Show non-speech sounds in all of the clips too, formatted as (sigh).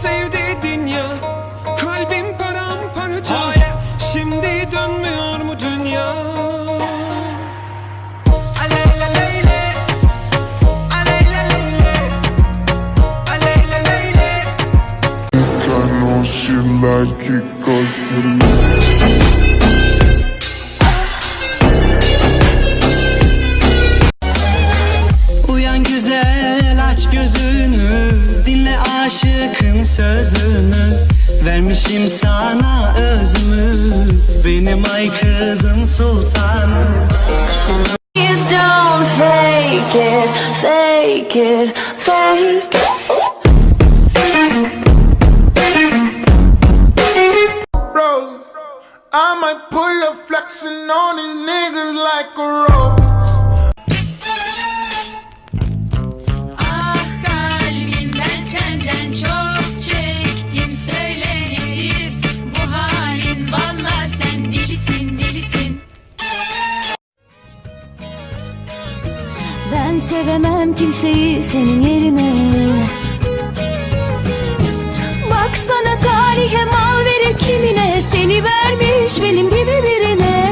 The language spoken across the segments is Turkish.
sevdim sevdiydin sözünü Vermişim sana özümü Benim ay kızın sultanı Please don't fake it, fake it, fake it. roses. I might pull up flexing on these niggas like a rose. Sevemem kimseyi senin yerine Baksana tarihe mal verir kimine Seni vermiş benim gibi birine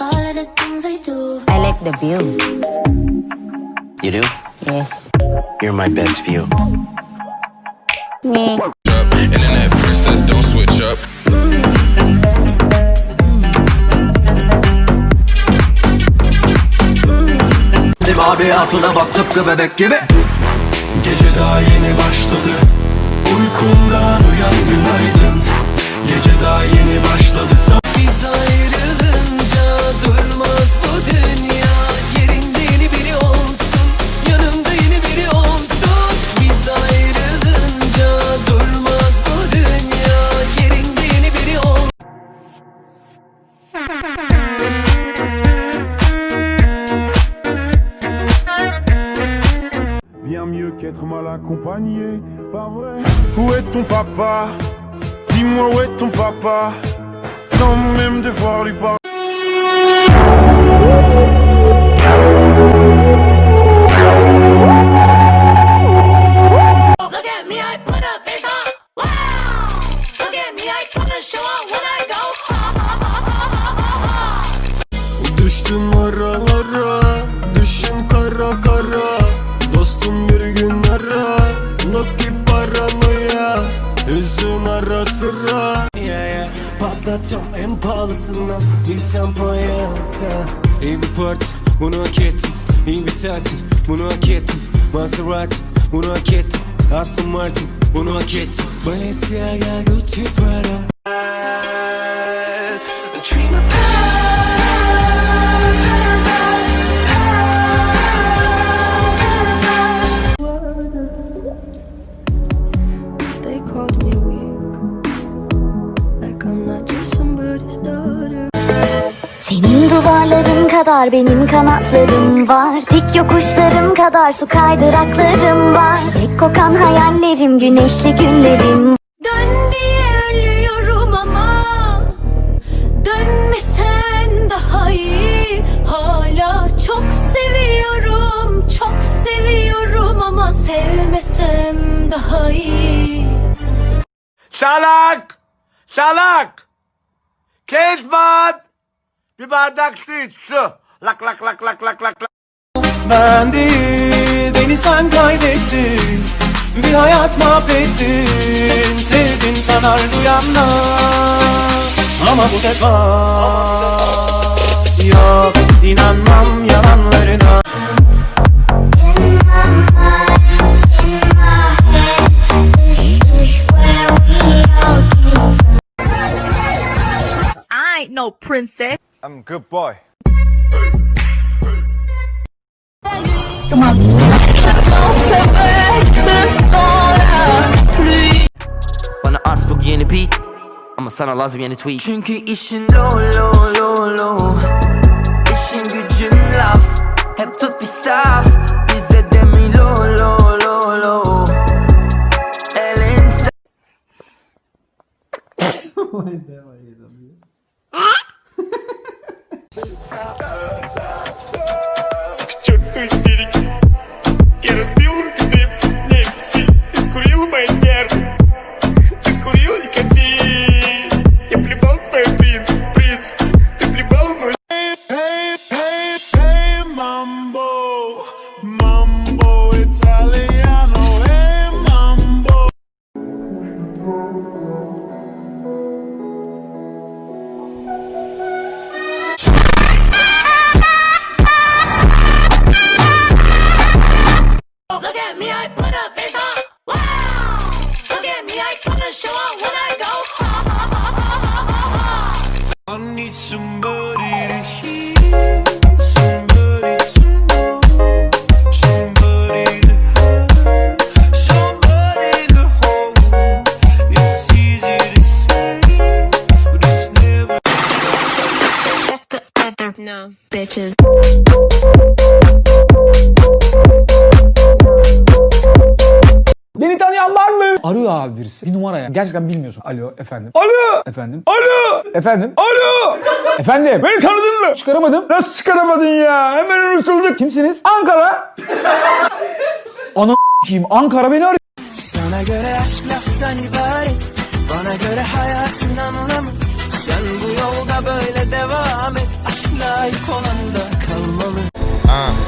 All of the things I do I like the view. You do? Yes. You're my best view. Me. Internet princess, don't switch up. Abi hatuna bak tıpkı bebek gibi. Gece daha yeni başladı. Uykumdan uyan günaydın. Gece daha yeni başladı Mal accompagné, pas vrai? Où est ton papa? Dis-moi où est ton papa? Sans même devoir lui parler Patlatacağım en pahalısından. Bir şampanya. İyi bir parti bunu hak ettim İyi bir tatil bunu hak ettim Maserati bunu hak ettim Aston Martin bunu hak ettim Balenciaga Gucci Prada kadar benim kanatlarım var Dik yokuşlarım kadar su kaydıraklarım var Çilek kokan hayallerim, güneşli günlerim Dön diye ölüyorum ama Dönmesen daha iyi Hala çok seviyorum Çok seviyorum ama Sevmesem daha iyi Salak! Salak! Kezban! Bir bardak su iç su. Lak lak lak lak lak lak lak. Ben değil beni sen kaybettin Bir hayat mahvettin Sevdin sanar duyanlar Ama bu defa Yok inanmam yalanlarına no princess. I'm a good boy. Bana arz bu yeni beat Ama sana lazım yeni tweet. Çünkü işin low low low low İşin gücün laf. Hep tut bir saf. Bize de mi low low low low Elin (laughs) Arıyor abi birisi. Bir numaraya. Gerçekten bilmiyorsun. Alo efendim. Alo. Efendim. Alo. Efendim. Alo. Efendim. Beni tanıdın mı? Çıkaramadım. Nasıl çıkaramadın ya? Hemen unutulduk. Kimsiniz? Ankara. Ana kim? Ankara beni arıyor. Sana göre aşk laftan ibaret Bana göre hayatın anlamı Sen bu yolda böyle devam et Aşk layık olan da kalmalı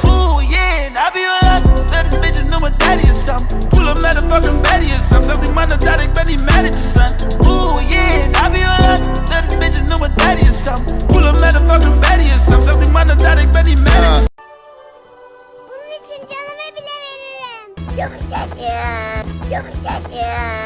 Ooh, yeah, I be a lot. Let this bitch know what daddy is something. Pull up motherfucking baddie Something man, that they bet he mad at your son. Ooh, yeah, I be a lot. Let this bitch know what daddy is something. Pull up motherfucking baddie or something. Man, that they bet he mad at your Bunun için canımı bile veririm. Yumuşacık, yumuşacık.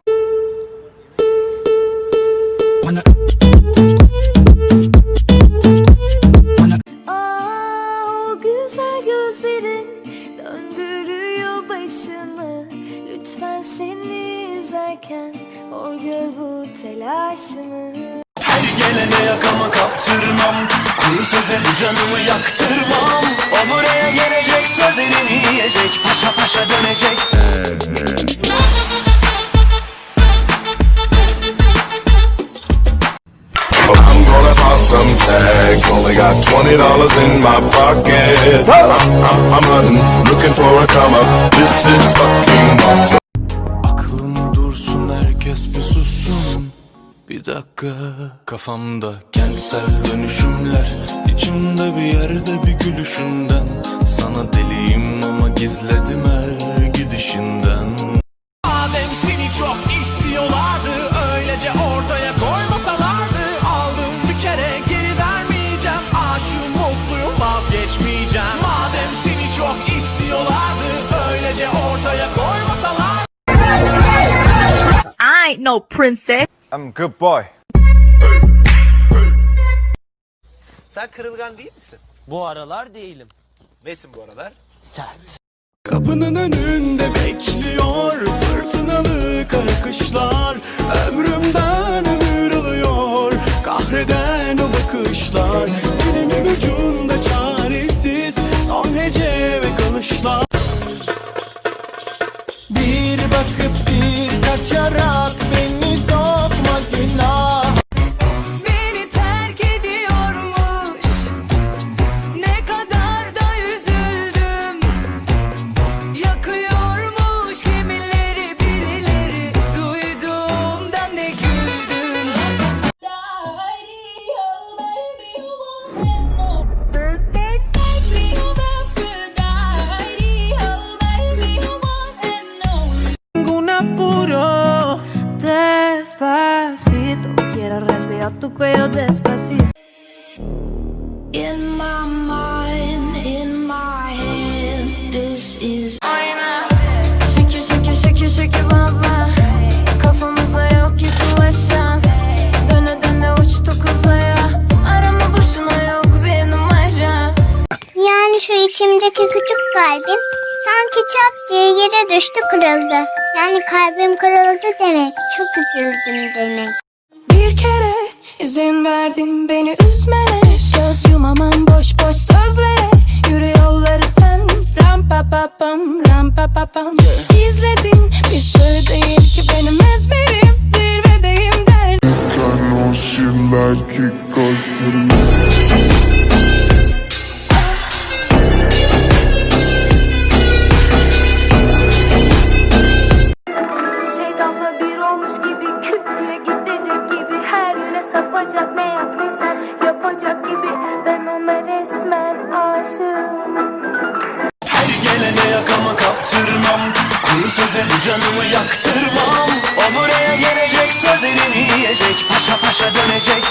Gelene yakama kaptırmam Kuru söze bu canımı yaktırmam O buraya gelecek sözlerini yiyecek Paşa paşa dönecek some tags. Only got twenty dollars in my pocket. I'm, I'm, I'm hunting, looking for a come. This is fucking awesome. Bir dakika. Kafamda kentsel dönüşümler İçimde bir yerde bir gülüşünden. Sana deliyim ama gizledim her gidişinden. Madem seni çok istiyorlardı Öylece ortaya koymasalardı. Aldım bir kere geri vermeyeceğim. Aşığım mutluyum vazgeçmeyeceğim. Madem seni çok istiyorlardı Öylece ortaya koymasalardı. I ain't no princess I'm a good boy. Sen kırılgan değil misin? Bu aralar değilim Nesin bu aralar? Kapının önünde bekliyor fırtınalı kara kışlar Ömrümden ömür alıyor kahreden o bakışlar Dilimin ucunda çaresiz son hece ve kalışlar this is şekil şekil baba Kafamızda yok hiç ulaşan Döne döne uçtuk uzaya Arama boşuna yok bir numara Yani şu içimdeki küçük kalbim sanki çat diye yere düştü kırıldı. Yani kalbim kırıldı demek. Çok üzüldüm demek. Bir kere izin verdin beni üzmene Göz yumamam boş boş sözlere pa pa pam ram pa pa pam İzledin bir şey değil ki benim ezberim Zirvedeyim der Şeytanla canımı yaktırmam O buraya gelecek sözlerini yiyecek Paşa paşa dönecek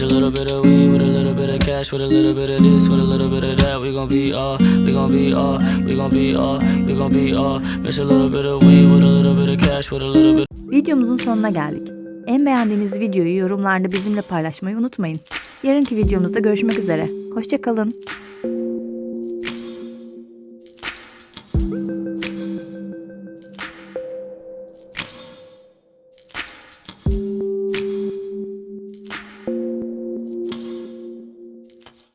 a little bit of weed with a little bit of cash, with a little bit of this, with a little bit of that. We gon' be all, we gon' be all, we gon' be all, we gon' be all. Mix a little bit of weed with a little bit of cash, with a little bit. Videomuzun sonuna geldik. En beğendiğiniz videoyu yorumlarda bizimle paylaşmayı unutmayın. Yarınki videomuzda görüşmek üzere. Hoşçakalın.